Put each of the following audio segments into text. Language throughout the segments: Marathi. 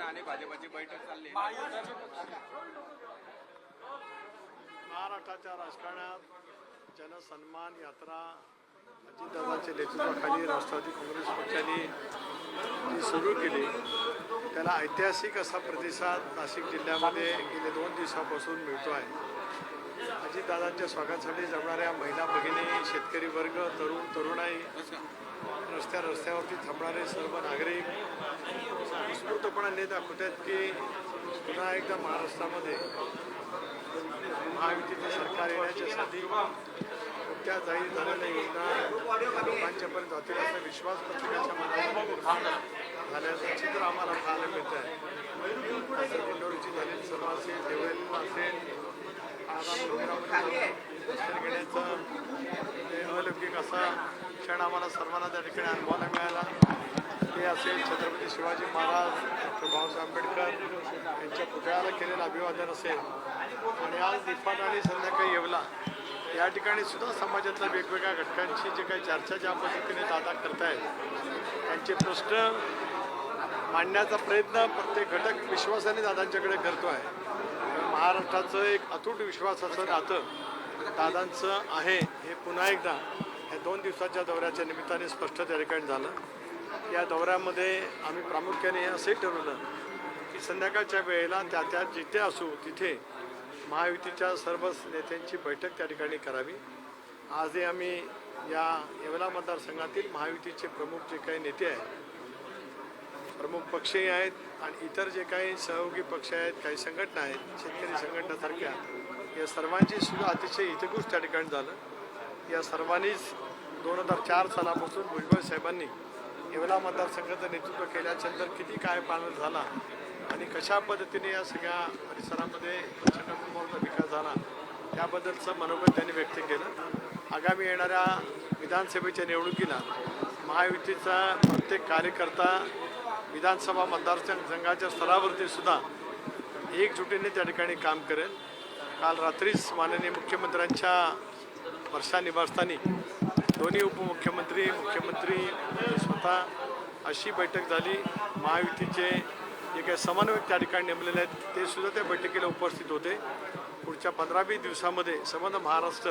आणि भाजपाची बैठक चालली महाराष्ट्राच्या राजकारणात जनसन्मान यात्रा अजितदादांच्या नेतृत्वाखाली राष्ट्रवादी काँग्रेस पक्षाने जी सुरू केली त्याला ऐतिहासिक असा प्रतिसाद नाशिक जिल्ह्यामध्ये गेले दोन दिवसापासून मिळतो आहे. अजितदादांच्या स्वागतासाठी जमणाऱ्या महिला भगिनी शेतकरी वर्ग तरुण तरुणाई रस्त्या रस्त्यावरती थांबणारे सर्व नागरिक उत्स्फूर्तपणाने दाखवत आहेत की पुन्हा एकदा महाराष्ट्रामध्ये महायुतीचं सरकार येण्याच्यासाठी त्या जाहीर झालेल्या योजना लोकांच्यापर्यंत जातील असा विश्वास प्रत्येकाच्या मनामध्ये निर्माण झाल्याचं चित्र आम्हाला पाहायला मिळत आहे. असं झालेली सभा असेल देवळी असेल आराम अलौकिक असा क्षण आम्हाला सर्वांना त्या ठिकाणी अनुभवायला मिळाला. ते असेल छत्रपती शिवाजी महाराज डॉक्टर बाबासाहेब आंबेडकर यांच्या पुतळ्याला केलेलं अभिवादन असेल. आणि आज दिफाट आणि संध्याकाळी येवला. या ठिकाणी सुद्धा समाजातल्या वेगवेगळ्या घटकांची जे काही चर्चा ज्या पद्धतीने दादा करतायत त्यांचे प्रश्न मांडण्याचा प्रयत्न प्रत्येक घटक विश्वासाने दादांच्याकडे करतो आहे महाराष्ट्राचं एक अतूट विश्वासाचं नातं दादांचं आहे हे पुन्हा एकदा या दोन दिवसाच्या दौऱ्याच्या निमित्ताने स्पष्ट त्या ठिकाणी झालं. या दौऱ्यामध्ये आम्ही प्रामुख्याने असंही ठरवलं की संध्याकाळच्या वेळेला त्या त्या जिथे असू तिथे महायुतीच्या सर्व नेत्यांची बैठक त्या ठिकाणी करावी. आजही आम्ही या येवला मतदारसंघातील महायुतीचे प्रमुख जे काही नेते आहेत प्रमुख पक्षही आहेत आणि इतर जे काही सहयोगी पक्ष आहेत काही संघटना आहेत शेतकरी संघटनासारख्या या सर्वांची सुद्धा अतिशय हितगुज त्या ठिकाणी झालं. या सर्वांनीच दोन हजार चार सालापासून भुजबळ साहेबांनी येवला मतदारसंघाचं नेतृत्व केल्याच्यानंतर किती काय पालन झाला आणि कशा पद्धतीने या सगळ्या परिसरामध्ये प्रचंड विकास झाला त्याबद्दलचं मनोगत त्यांनी व्यक्त केलं. आगामी येणाऱ्या विधानसभेच्या निवडणुकीला महायुतीचा प्रत्येक कार्यकर्ता विधानसभा मतदारसंघाच्या स्तरावरती सुद्धा एकजुटीने त्या ठिकाणी काम करेल. काल रात्रीच माननीय मुख्यमंत्र्यांच्या वर्षा निवासस्थानी दोन्ही उपमुख्यमंत्री मुख्यमंत्री स्वतः अशी बैठक झाली. महायुतीचे जे काही समन्वयक त्या ठिकाणी नेमलेले आहेत. ते सुद्धा त्या बैठकीला उपस्थित होते. पुढच्या पंधरा वीस दिवसामध्ये संबंध महाराष्ट्र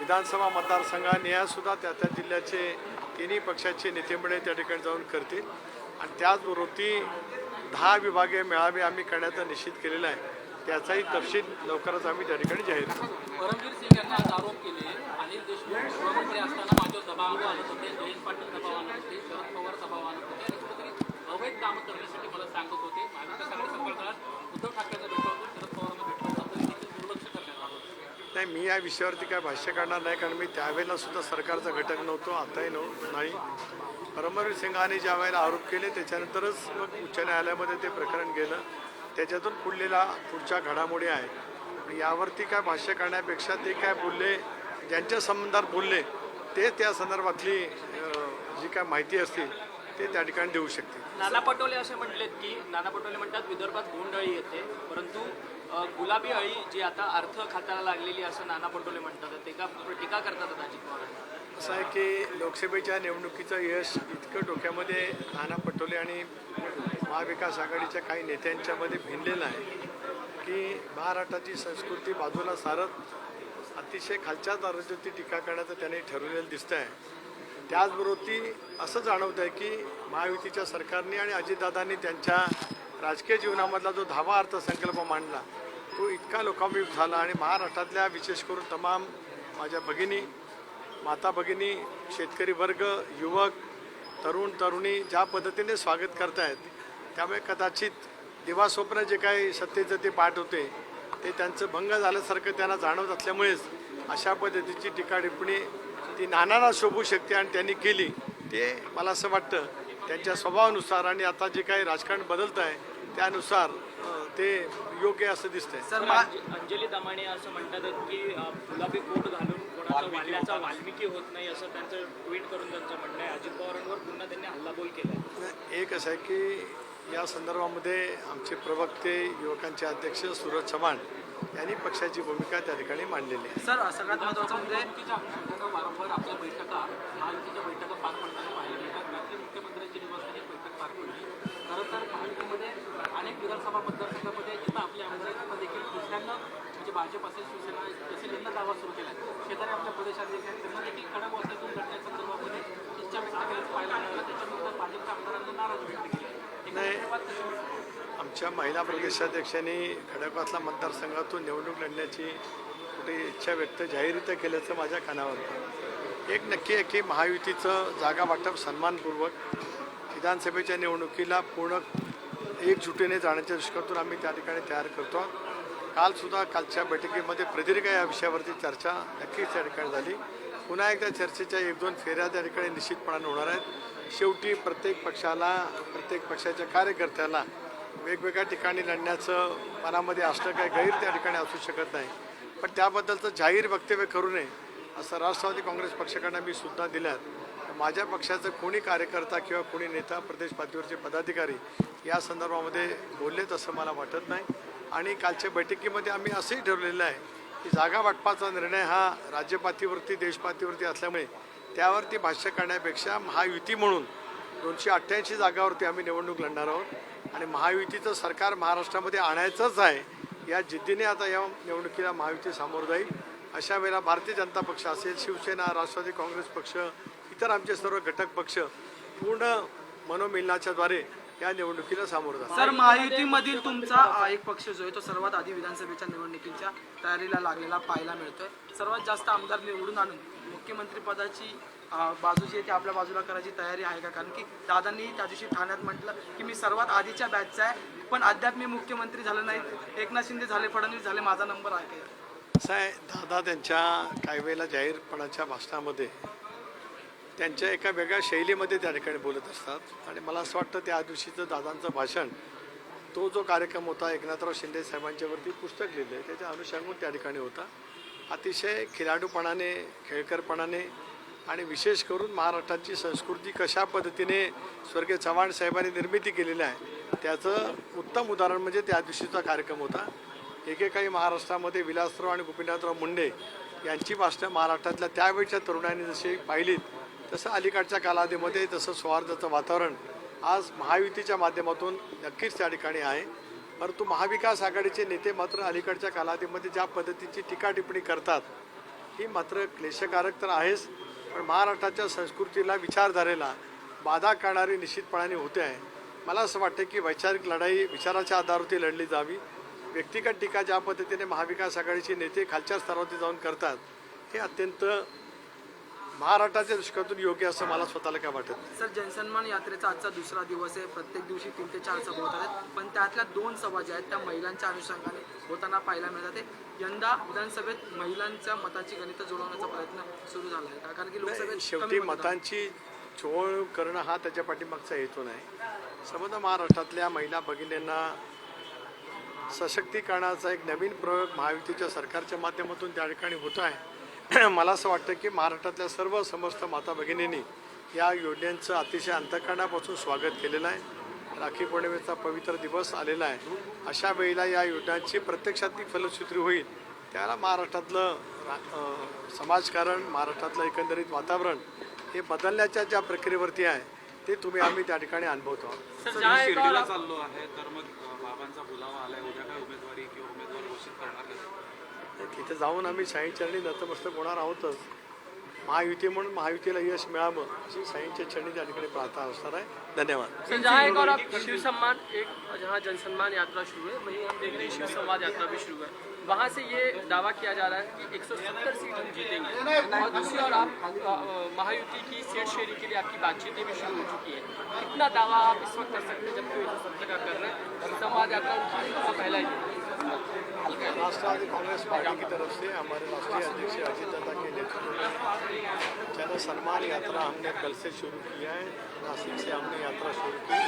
विधानसभा मतदारसंघानेसुद्धा त्या त्या जिल्ह्याचे तिन्ही पक्षाचे नेतेमंडळी त्या ठिकाणी जाऊन करतील. आणि त्याचबरोबर ती दहा विभागीय मेळावे आम्ही करण्याचा निश्चित केलेला आहे. त्याचाही तपशील लवकरच आम्ही त्या ठिकाणी जाहीर करू. विषयावरती काय भाष्य करणार नाही कारण मी त्यावेळेला सुद्धा सरकारचा घटक नव्हतो आताही नव्ह नाही. परमवीर सिंगाने ज्या वेळेला आरोप केले त्याच्यानंतरच मग उच्च न्यायालयामध्ये ते प्रकरण गेलं. त्याच्यातून पुढलेला पुढच्या घडामोडी आहे. यावरती काय भाष्य करण्यापेक्षा ते काय बोलले ज्यांच्या संबंधात बोलले ते त्या संदर्भातली जी काय माहिती असतील ते त्या ठिकाणी देऊ शकते नाना पटोले असे म्हटलेत की नाना पटोले म्हणतात विदर्भात गोंधळी येते परंतु गुलाबी अळी जी आता अर्थ खात्याला लागलेली असं नाना पटोले म्हणतात का टीका करतात अजित पवार? असं आहे की लोकसभेच्या निवडणुकीचं यश इतकं डोक्यामध्ये नाना पटोले आणि महाविकास आघाडीच्या काही नेत्यांच्यामध्ये भिनलेलं आहे की महाराष्ट्राची संस्कृती बाजूला सारत अतिशय खालच्या दर्जाची टीका करण्याचं त्यांनी ठरवलेलं दिसतं आहे त्याचबरोबर ती असं जाणवत आहे की महायुतीच्या सरकारने आणि अजितदादांनी त्यांच्या राजकीय जीवनामधला जो दहावा अर्थसंकल्प मांडला तो इतका लोकाभिमुख झाला आणि महाराष्ट्रातल्या विशेष करून तमाम माझ्या भगिनी माता भगिनी शेतकरी वर्ग युवक तरुण तरुणी ज्या पद्धतीने स्वागत करतायत त्यामुळे कदाचित दिवास्वप्न जे काही सत्तेचं ते पाठ होते ते त्यांचं भंग झाल्यासारखं त्यांना जाणवत असल्यामुळेच अशा पद्धतीची टीका टिप्पणी ती नानाला शोभू शकते आणि त्यांनी केली. ते मला असं वाटतं त्यांच्या स्वभावानुसार आणि आता जे काही राजकारण बदलत आहे त्यानुसार ते योग्य असं दिसतंय. सर अंजली दमाणे असं म्हणतात की गुलाबी कोट घालून कोणाचा वाल्मिकी होत नाही. असं त्यांचं ट्विट करून त्यांचं म्हणणं आहे. अजित पवारांवर पुन्हा त्यांनी हल्लाबोल केला एक असं आहे की या संदर्भामध्ये आमचे प्रवक्ते युवकांचे अध्यक्ष सूरज चव्हाण यांनी पक्षाची भूमिका त्या ठिकाणी मांडलेली आहे. सर सगळ्यात महत्त्वाचं म्हणजे वारंवार आपल्या बैठका महायुतीच्या बैठका पार पडताना पाहायला मिळतात रात्री मुख्यमंत्र्यांच्या निवासस्थानी एक बैठक पार पडली खरं तर महायुतीमध्ये अनेक विधानसभा मतदारसंघामध्ये जिथं आपले आमदार आहेत, तिथं देखील दुसऱ्यांना म्हणजे भाजप असेल शिवसेना असेल यांना दावा सुरू केला शेजारी आपल्या प्रदेशाध्यक्ष आहेत त्यांना देखील लढण्यासंदर्भामध्ये इच्छा व्यक्त केल्याचं पाहायला मिळालं त्याच्यानंतर भाजपच्या आमदारांनी नाराज व्यक्त केली आमच्या महिला प्रदेशाध्यक्षांनी खडकवासला मतदारसंघातून निवडणूक लढण्याची कुठे इच्छा व्यक्त जाहीररित्या केल्याचं माझ्या कानावर. एक नक्की आहे की महायुतीचं जागा वाटप सन्मानपूर्वक विधानसभेच्या निवडणुकीला पूर्ण एकजुटीने जाण्याच्या दृष्टीकोनातून आम्ही त्या ठिकाणी तयार करतो. कालसुद्धा कालच्या बैठकीमध्ये प्रदीर्घ या विषयावरती चर्चा नक्कीच त्या ठिकाणी झाली. पुन्हा एकदा चर्चेच्या एक दोन फेऱ्या त्या ठिकाणी निश्चितपणाने होणार आहेत. शेवटी प्रत्येक पक्षाला प्रत्येक पक्षाच्या कार्यकर्त्याला वेगवेगळ्या ठिकाणी लढण्याचं मनामध्ये असणं काही गैर त्या ठिकाणी असू शकत नाही. पण त्याबद्दलचं जाहीर वक्तव्य करू नये असं राष्ट्रवादी काँग्रेस पक्षाकडनं मी सूचना दिल्यात माझ्या पक्षाचं कोणी कार्यकर्ता किंवा कोणी नेता प्रदेश पातळीवरचे पदाधिकारी या संदर्भामध्ये बोललेत असं मला वाटत नाही. आणि कालच्या बैठकीमध्ये आम्ही असंही ठरवलेलं आहे की जागा वाटपाचा निर्णय हा राज्यपातळीवरती देशपातळीवरती असल्यामुळे त्यावरती भाष्य करण्यापेक्षा महायुती म्हणून दोनशे अठ्ठ्याऐंशी जागावरती आम्ही निवडणूक लढणार आहोत. आणि महायुतीचं सरकार महाराष्ट्रामध्ये आणायचंच आहे या जिद्दीने आता या निवडणुकीला महायुती सामोरं जाईल. अशा वेळेला भारतीय जनता पक्ष असेल शिवसेना राष्ट्रवादी काँग्रेस पक्ष इतर आमचे सर्व घटक पक्ष पूर्ण मनोमिलनाच्याद्वारे या निवडणुकीला सामोरं जातात सर महायुतीमधील तुमचा अ, एक पक्ष जो आहे तो सर्वात आधी विधानसभेच्या निवडणुकीच्या तयारीला लागलेला पाहायला मिळतोय. सर्वात जास्त आमदार निवडून आणून मुख्यमंत्री पदाची अ, बाजू जी आहे ती आपल्या बाजूला करायची तयारी आहे का? कारण की दादांनी त्या दिवशी ठाण्यात म्हटलं की मी सर्वात आधीच्या बॅचचा आहे पण अद्याप मी मुख्यमंत्री झालो नाही. एकनाथ शिंदे झाले फडणवीस झाले माझा नंबर आहे का? असं आहे दादा त्यांच्या काही वेळेला जाहीरपणाच्या भाषणामध्ये त्यांच्या एका वेगळ्या शैलीमध्ये त्या ठिकाणी बोलत असतात. आणि मला असं वाटतं त्या दिवशीचं दादांचं भाषण तो जो कार्यक्रम होता एकनाथराव शिंदे साहेबांच्यावरती पुस्तक लिहिलं आहे त्याच्या अनुषंगून त्या ठिकाणी होता. अतिशय खिलाडूपणाने खेळकरपणाने आणि विशेष करून महाराष्ट्राची संस्कृती कशा पद्धतीने स्वर्गीय चव्हाण साहेबांनी निर्मिती केलेली आहे त्याचं उत्तम उदाहरण म्हणजे त्या दिवशीचा कार्यक्रम होता. एकेकाळी महाराष्ट्रामध्ये विलासराव आणि गोपीनाथराव मुंडे यांची भाषणं महाराष्ट्रातल्या त्यावेळच्या तरुणांनी जशी पाहिलीत तसं अलीकडच्या कालावधीमध्ये तसं सौहार्दाचं वातावरण आज महायुतीच्या माध्यमातून नक्कीच त्या ठिकाणी आहे. परंतु महाविकास आघाडीचे नेते मात्र अलीकडच्या कालावधीमध्ये ज्या पद्धतीची टीका टिप्पणी करतात ही मात्र क्लेशकारक तर आहेच. पण महाराष्ट्राच्या संस्कृतीला विचारधारेला बाधा करणारी निश्चितपणाने होते आहे. मला असं वाटतं की वैचारिक लढाई विचाराच्या आधारावरती लढली जावी. व्यक्तिगत टीका ज्या पद्धतीने महाविकास आघाडीचे नेते खालच्या स्तरावरती जाऊन करतात हे अत्यंत महाराष्ट्राच्या दृष्टिकोनातून योग्य असं मला स्वतःला काय वाटत. सर जनसन्मान यात्रेचा आजचा दुसरा दिवस आहे प्रत्येक दिवशी तीन ते चार सभा होतात आहेत पण त्यातल्या दोन सभा ज्या आहेत त्या महिलांच्या अनुषंगाने होताना पाहायला मिळतात. यंदा विधानसभेत महिलांच्या मताची गणित जुळवण्याचा प्रयत्न सुरू झाला आहे? कारण की लोकसभेत शेवटी. मतांची चोळ करणं हा त्याच्या पाठीमागचा हेतू नाही संबंध महाराष्ट्रातल्या महिला भगिनींना सशक्तीकरणाचा एक नवीन प्रयोग महायुतीच्या सरकारच्या माध्यमातून त्या ठिकाणी होतो आहे मला असं वाटतं की महाराष्ट्रातल्या सर्व समस्त माता भगिनींनी या योजनेचं अतिशय अंतकरणापासून स्वागत केलेलं आहे. राखी पौर्णिमेचा पवित्र दिवस आलेला आहे. अशा वेळेला या योजनांची प्रत्यक्षात ती फलश्रुती होईल. त्याला महाराष्ट्रातलं समाजकारण महाराष्ट्रातलं एकंदरीत वातावरण हे बदलण्याच्या ज्या प्रक्रियेवरती आहे ते तुम्ही आम्ही त्या ठिकाणी अनुभवतो आहोत. चाललो आहे तर मग बाबांचा बोलावा आलाय. उद्या काय उमेदवारी किंवा उमेदवार घोषित करणार? तिथे जाऊन आम्ही साईंचरणी नतमस्तक होणार आहोतच. महायुती म्हणून महायुतीला यश मिळावं अशी साईंच्या चरणी त्या ठिकाणी प्रार्थना असणार आहे. धन्यवाद. शिवसन्मान जहाँ एक और आप शिव सम्मान एक जहाँ जनसम्मान यात्रा शुरू है वहीं हम देख रहे हैं शिव संवाद यात्रा भी शुरू है। वहाँ से ये दावा किया जा रहा है कि 170 सीट हम जीतेंगे। और दूसरी ओर आप महायुति की सीट शेयरिंग के लिए आपकी बातचीतें भी शुरू हो चुकी है। कितना दावा आप इस वक्त कर सकते हैं जबकि एक सौ सत्तर का कर रहे हैं? संवाद यात्रा पहला ही। राष्ट्रवादी कांग्रेस पार्टी की तरफ़ से हमारे राष्ट्रीय अध्यक्ष अजीत दादा के नेतृत्व में जन सम्मान यात्रा हमने कल से शुरू किया है। नासिक से हमने यात्रा शुरू की।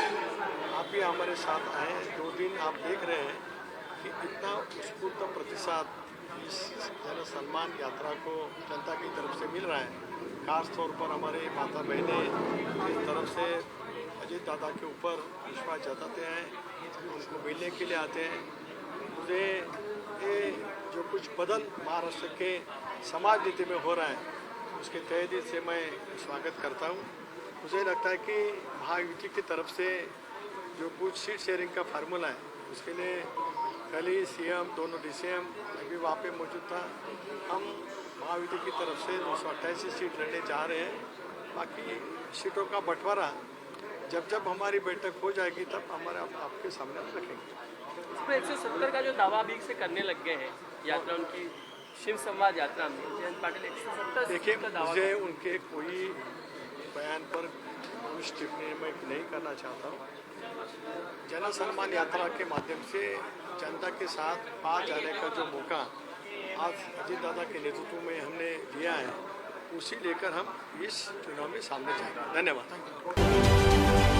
आप भी हमारे साथ आए दो दिन आप देख रहे हैं कि इतना उत्स्फूर्त प्रतिसाद इस जन सम्मान यात्रा को जनता की तरफ़ से मिल रहा है। खास तौर पर हमारे माता बहनें इस तरफ़ से अजीत दादा के ऊपर विश्वास जताते हैं, उनको मिलने के लिए आते हैं। मुझे ये जो कुछ बदल महाराष्ट्र के समाज नीति में हो रहा है उसके तहे दिल से मैं स्वागत करता हूँ। मुझे लगता है कि महायुति की तरफ़ से जो कुछ सीट शेयरिंग का फार्मूला है उसके लिए कल ही सीएम दोनों डीसीएम अभी वहाँ पे मौजूद था। हम महायुति की तरफ़ से दो सौ अट्ठाईस सीट लड़ने जा रहे हैं। बाकी सीटों का बंटवारा जब जब हमारी बैठक हो जाएगी तब हमारे आप, आपके सामने हम इसमें एक का जो दावा अभी से करने लग गए हैं यात्रा उनकी शिव संवाद यात्रा में जयंत पाटिल एक सौ सत्तर देखिए मुझे उनके कोई बयान पर कोई टिप्पणी मैं नहीं करना चाहता हूँ। जन सम्मान यात्रा के माध्यम से जनता के साथ पास जाने का जो मौका आज अजीत दादा के नेतृत्व में हमने दिया है उसी लेकर हम इस चुनाव में सामने जाएँगे धन्यवाद।